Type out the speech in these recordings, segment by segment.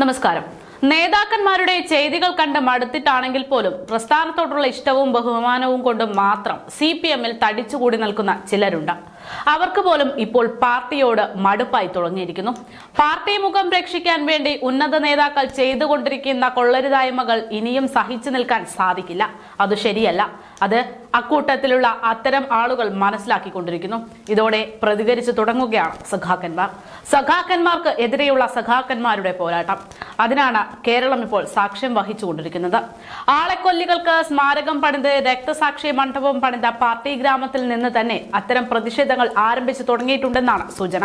നമസ്കാരം. നേതാക്കന്മാരുടെ ചെയ്തികൾ കണ്ട് മടുത്തിട്ടാണെങ്കിൽ പോലും പ്രസ്ഥാനത്തോടുള്ള ഇഷ്ടവും ബഹുമാനവും കൊണ്ട് മാത്രം സി പി എമ്മിൽ തടിച്ചുകൂടി നിൽക്കുന്ന ചിലരുണ്ട്. അവർക്ക് പോലും ഇപ്പോൾ പാർട്ടിയോട് മടുപ്പായി തുടങ്ങിയിരിക്കുന്നു. പാർട്ടി മുഖം രക്ഷിക്കാൻ വേണ്ടി ഉന്നത നേതാക്കൾ ചെയ്തുകൊണ്ടിരിക്കുന്ന കൊള്ളരുതായ്മകൾ ഇനിയും സഹിച്ചു നിൽക്കാൻ സാധിക്കില്ല. അത് ശരിയല്ല. അത് അക്കൂട്ടത്തിലുള്ള അത്തരം ആളുകൾ മനസ്സിലാക്കിക്കൊണ്ടിരിക്കുന്നു. ഇതോടെ പ്രതികരിച്ചു തുടങ്ങുകയാണ് സഖാക്കന്മാർ. സഖാക്കന്മാർക്ക് എതിരെയുള്ള സഖാക്കന്മാരുടെ പോരാട്ടം. അതിനാണ് കേരളം ഇപ്പോൾ സാക്ഷ്യം വഹിച്ചുകൊണ്ടിരിക്കുന്നത്. ആളെക്കൊല്ലികൾക്ക് സ്മാരകം പണിത് രക്തസാക്ഷി മണ്ഡപം പണിത പാർട്ടി ഗ്രാമത്തിൽ നിന്ന് തന്നെ അത്തരം പ്രതിഷേധങ്ങൾ ആരംഭിച്ചു തുടങ്ങിയിട്ടുണ്ടെന്നാണ് സൂചന.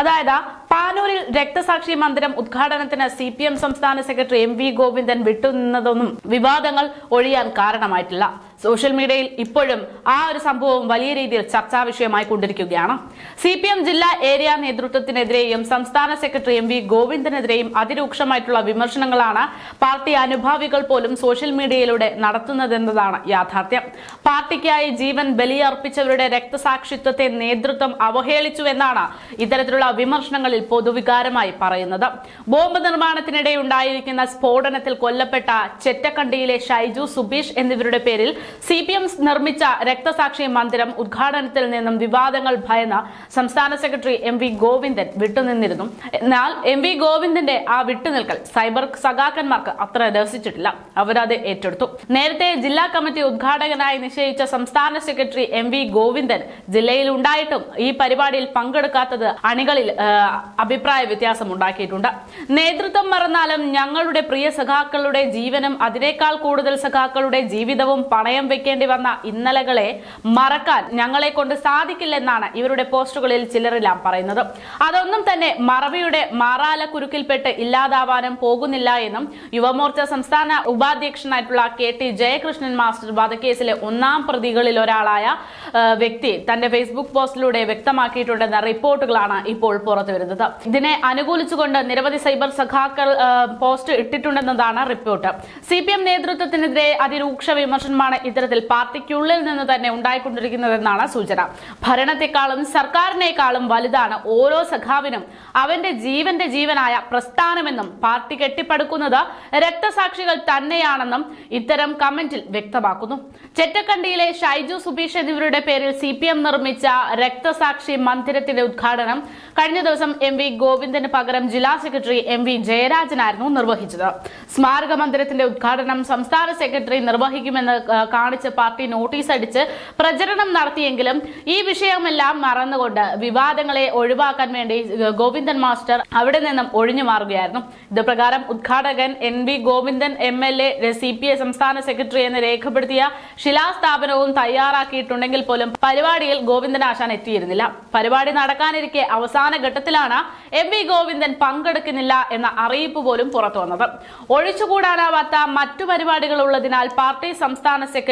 അതായത് പാനൂരിൽ രക്തസാക്ഷി മന്ദിരം ഉദ്ഘാടനത്തിന് സി പി എം സംസ്ഥാന സെക്രട്ടറി എം വി ഗോവിന്ദൻ വിട്ടുനിന്നതൊന്നും വിവാദങ്ങൾ ഒഴിയാൻ കാരണമായിട്ടില്ല. സോഷ്യൽ മീഡിയയിൽ ഇപ്പോഴും ആ ഒരു സംഭവം വലിയ രീതിയിൽ ചർച്ചാ വിഷയമായി കൊണ്ടിരിക്കുകയാണ്. സി പി എം ജില്ലാ ഏരിയ നേതൃത്വത്തിനെതിരെയും സംസ്ഥാന സെക്രട്ടറി എം വി ഗോവിന്ദനെതിരെയും അതിരൂക്ഷമായിട്ടുള്ള വിമർശനങ്ങളാണ് പാർട്ടി അനുഭാവികൾ പോലും സോഷ്യൽ മീഡിയയിലൂടെ നടത്തുന്നതെന്നതാണ് യാഥാർത്ഥ്യം. പാർട്ടിക്കായി ജീവൻ ബലിയർപ്പിച്ചവരുടെ രക്തസാക്ഷിത്വത്തെ നേതൃത്വം അവഹേളിച്ചു എന്നാണ് ഇത്തരത്തിലുള്ള വിമർശനങ്ങളിൽ പൊതുവികാരമായി പറയുന്നത്. ബോംബ് നിർമ്മാണത്തിനിടെ ഉണ്ടായിരിക്കുന്ന സ്ഫോടനത്തിൽ കൊല്ലപ്പെട്ട ചെറ്റക്കണ്ടിയിലെ ഷൈജു സുബീഷ് എന്നിവരുടെ പേരിൽ സി പി എം നിർമ്മിച്ച രക്തസാക്ഷി മന്ദിരം ഉദ്ഘാടനത്തിൽ നിന്നും വിവാദങ്ങൾ ഭയന്ന സംസ്ഥാന സെക്രട്ടറി എം വി ഗോവിന്ദൻ വിട്ടുനിന്നിരുന്നു. എന്നാൽ എം വി ഗോവിന്ദന്റെ ആ വിട്ടുനിൽക്കൽ സൈബർ സഖാക്കന്മാർക്ക് അത്ര രസിച്ചിട്ടില്ല അവരത് ഏറ്റെടുത്തു. നേരത്തെ ജില്ലാ കമ്മിറ്റി ഉദ്ഘാടകനായി നിശ്ചയിച്ച സംസ്ഥാന സെക്രട്ടറി എം വി ഗോവിന്ദൻ ജില്ലയിൽ ഉണ്ടായിട്ടും ഈ പരിപാടിയിൽ പങ്കെടുക്കാത്തത് അണികളിൽ അഭിപ്രായ വ്യത്യാസം ഉണ്ടാക്കിയിട്ടുണ്ട്. നേതൃത്വം മറന്നാലും ഞങ്ങളുടെ പ്രിയ സഖാക്കളുടെ ജീവനും അതിനേക്കാൾ കൂടുതൽ സഖാക്കളുടെ ജീവിതവും പണയം വെക്കേണ്ടി വന്ന ഇന്നലകളെ മറക്കാൻ ഞങ്ങളെ കൊണ്ട് സാധിക്കില്ലെന്നാണ് ഇവരുടെ പോസ്റ്റുകളിൽ ചിലരെല്ലാം പറയുന്നത്. അതൊന്നും തന്നെ മറവിയുടെ മാറാല കുരുക്കിൽപ്പെട്ട് ഇല്ലാതാവാനും പോകുന്നില്ല എന്നും യുവമോർച്ച സംസ്ഥാന ഉപാധ്യക്ഷനായിട്ടുള്ള കെ ടി ജയകൃഷ്ണൻ മാസ്റ്റർ വധക്കേസിലെ ഒന്നാം പ്രതികളിൽ ഒരാളായ വ്യക്തി തന്റെ ഫേസ്ബുക്ക് പോസ്റ്റിലൂടെ വ്യക്തമാക്കിയിട്ടുണ്ടെന്ന റിപ്പോർട്ടുകളാണ് ഇപ്പോൾ പുറത്തു വരുന്നത്. ഇതിനെ അനുകൂലിച്ചുകൊണ്ട് നിരവധി സൈബർ സഖാക്കൾ പോസ്റ്റ് ഇട്ടിട്ടുണ്ടെന്നതാണ് റിപ്പോർട്ട്. സി പി എം നേതൃത്വത്തിനെതിരെ അതിരൂക്ഷ വിമർശനമാണ് ഇത്തരത്തിൽ പാർട്ടിക്കുള്ളിൽ നിന്ന് തന്നെ ഉണ്ടായിക്കൊണ്ടിരിക്കുന്നതെന്നാണ് സൂചന. ഭരണത്തെക്കാളും സർക്കാരിനേക്കാളും വലുതാണ് ഓരോ സഖാവിനും അവന്റെ ജീവന്റെ ജീവനായ പ്രസ്ഥാനമെന്നും പാർട്ടി കെട്ടിപ്പടുക്കുന്നത് രക്തസാക്ഷികൾ തന്നെയാണെന്നും ഇത്തരം കമന്റിൽ വ്യക്തമാക്കുന്നു. ചെറ്റക്കണ്ടിയിലെ ഷൈജു സുബീഷ് എന്നിവരുടെ പേരിൽ സി പി എം നിർമ്മിച്ച രക്തസാക്ഷി മന്ദിരത്തിന്റെ ഉദ്ഘാടനം കഴിഞ്ഞ ദിവസം എം വി ഗോവിന്ദന് പകരം ജില്ലാ സെക്രട്ടറി എം വി ജയരാജനായിരുന്നു നിർവഹിച്ചത്. സ്മാരക മന്ദിരത്തിന്റെ ഉദ്ഘാടനം സംസ്ഥാന സെക്രട്ടറി നിർവഹിക്കുമെന്ന് കാണിച്ച് പാർട്ടി നോട്ടീസ് അടിച്ച് പ്രചരണം നടത്തിയെങ്കിലും ഈ വിഷയമെല്ലാം മറന്നുകൊണ്ട് വിവാദങ്ങളെ ഒഴിവാക്കാൻ വേണ്ടി ഗോവിന്ദൻ മാസ്റ്റർ അവിടെ നിന്നും ഒഴിഞ്ഞു മാറുകയായിരുന്നു. ഇത് പ്രകാരം ഉദ്ഘാടകൻ N V Govindan M L A C P I സംസ്ഥാന സെക്രട്ടറി എന്ന് രേഖപ്പെടുത്തിയ ശിലാസ്ഥാപനവും തയ്യാറാക്കിയിട്ടുണ്ടെങ്കിൽ പോലും പരിപാടിയിൽ ഗോവിന്ദൻ ആശാൻ എത്തിയിരുന്നില്ല. പരിപാടി നടക്കാനിരിക്കെ അവസാന ഘട്ടത്തിലാണ് എം വി ഗോവിന്ദൻ പങ്കെടുക്കുന്നില്ല എന്ന അറിയിപ്പ് പോലും പുറത്തു വന്നത്. ഒഴിച്ചുകൂടാനാവാത്ത മറ്റു പരിപാടികൾ ഉള്ളതിനാൽ പാർട്ടി സംസ്ഥാന സെക്രട്ടറി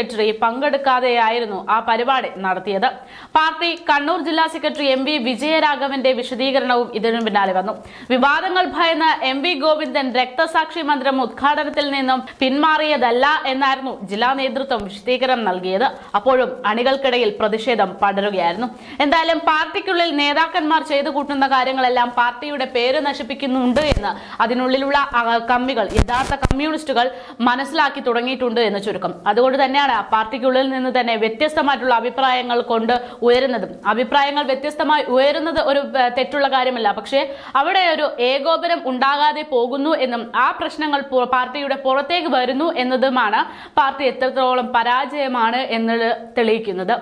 പങ്കെടുക്കാതെയായിരുന്നു ആ പരിപാടി നടത്തിയത്. പാർട്ടി കണ്ണൂർ ജില്ലാ സെക്രട്ടറി എം വി വിജയരാഘവന്റെ വിശദീകരണവും ഇതിനു പിന്നാലെ വന്നു. വിവാദങ്ങൾ ഭയന്ന് എം വി ഗോവിന്ദൻ രക്തസാക്ഷി മന്ദിരം ഉദ്ഘാടനത്തിൽ നിന്നും പിന്മാറിയതല്ല എന്നായിരുന്നു ജില്ലാ നേതൃത്വം വിശദീകരണം നൽകിയത്. അപ്പോഴും അണികൾക്കിടയിൽ പ്രതിഷേധം പടരുകയായിരുന്നു. എന്തായാലും പാർട്ടിക്കുള്ളിൽ നേതാക്കന്മാർ ചെയ്തു കൂട്ടുന്ന കാര്യങ്ങളെല്ലാം പാർട്ടിയുടെ പേര് നശിപ്പിക്കുന്നുണ്ട് എന്ന് അതിനുള്ളിലുള്ള കമ്മികൾ യഥാർത്ഥ കമ്മ്യൂണിസ്റ്റുകൾ മനസ്സിലാക്കി തുടങ്ങിയിട്ടുണ്ട് എന്ന് ചുരുക്കം. അതുകൊണ്ട് തന്നെയാണ് പാർട്ടിക്കുള്ളിൽ നിന്ന് തന്നെ വ്യത്യസ്തമായിട്ടുള്ള അഭിപ്രായങ്ങൾ കൊണ്ട് ഉയരുന്നതും. അഭിപ്രായങ്ങൾ വ്യത്യസ്തമായി ഉയരുന്നത് ഒരു തെറ്റുള്ള കാര്യമല്ല. പക്ഷേ അവിടെ ഒരു ഏകോപനം ഉണ്ടാകാതെ പോകുന്നു എന്നും ആ പ്രശ്നങ്ങൾ പാർട്ടിയുടെ പുറത്തേക്ക് വരുന്നു എന്നതുമാണ് പാർട്ടി എത്രത്തോളം പരാജയമാണ് എന്നത് തെളിയിക്കുന്നത്.